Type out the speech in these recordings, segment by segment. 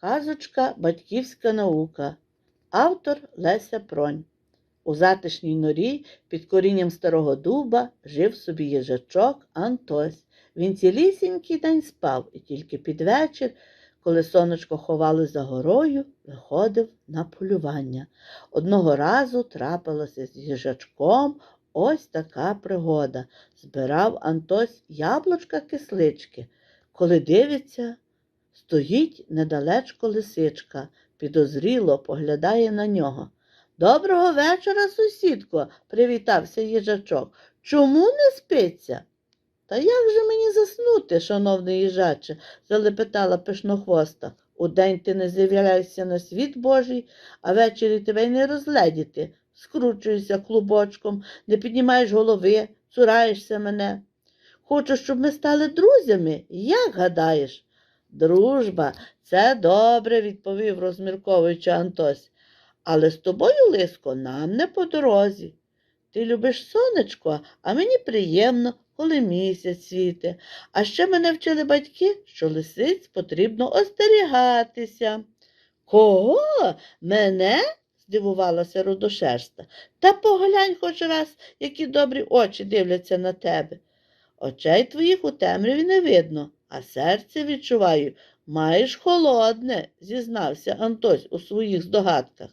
Казочка Батьківська наука. Автор Леся Пронь. У затишній норі під корінням старого дуба жив собі їжачок Антось. Він цілісінький день спав, і тільки під вечір, коли сонечко ховали за горою, виходив на полювання. Одного разу трапилася з їжачком ось така пригода. Збирав Антось яблучка кислички. Коли дивиться, стоїть недалечко лисичка, підозріло поглядає на нього. Доброго вечора, сусідко, привітався їжачок. Чому не спиться? Та як же мені заснути, шановний їжаче, залепетала пишнохвоста. Удень ти не з'являєшся на світ Божий, а ввечері тебе й не розгледіти. Скручуєшся клубочком, не піднімаєш голови, цураєшся мене. Хочу, щоб ми стали друзями, як гадаєш? Дружба, це добре, відповів, розмірковуючи Антось. Але з тобою, Лиско, нам не по дорозі. Ти любиш сонечко, а мені приємно, коли місяць світе. А ще мене вчили батьки, що лисиць потрібно остерігатися. Кого? Мене? здивувалася рудошерста. Та поглянь хоч раз, які добрі очі дивляться на тебе. Очей твоїх у темряві не видно, а серце відчуваю, маєш холодне, зізнався Антось у своїх здогадках.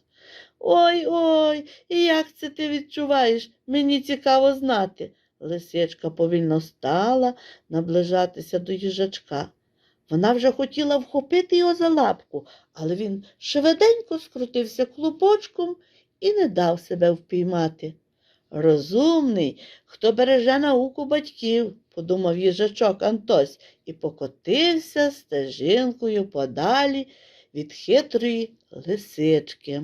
Ой ой, і як це ти відчуваєш? Мені цікаво знати. Лисичка повільно стала наближатися до їжачка. Вона вже хотіла вхопити його за лапку, але він швиденько скрутився клубочком і не дав себе впіймати. Розумний, хто береже науку батьків, подумав їжачок Антось і покотився стежинкою подалі від хитрої лисички.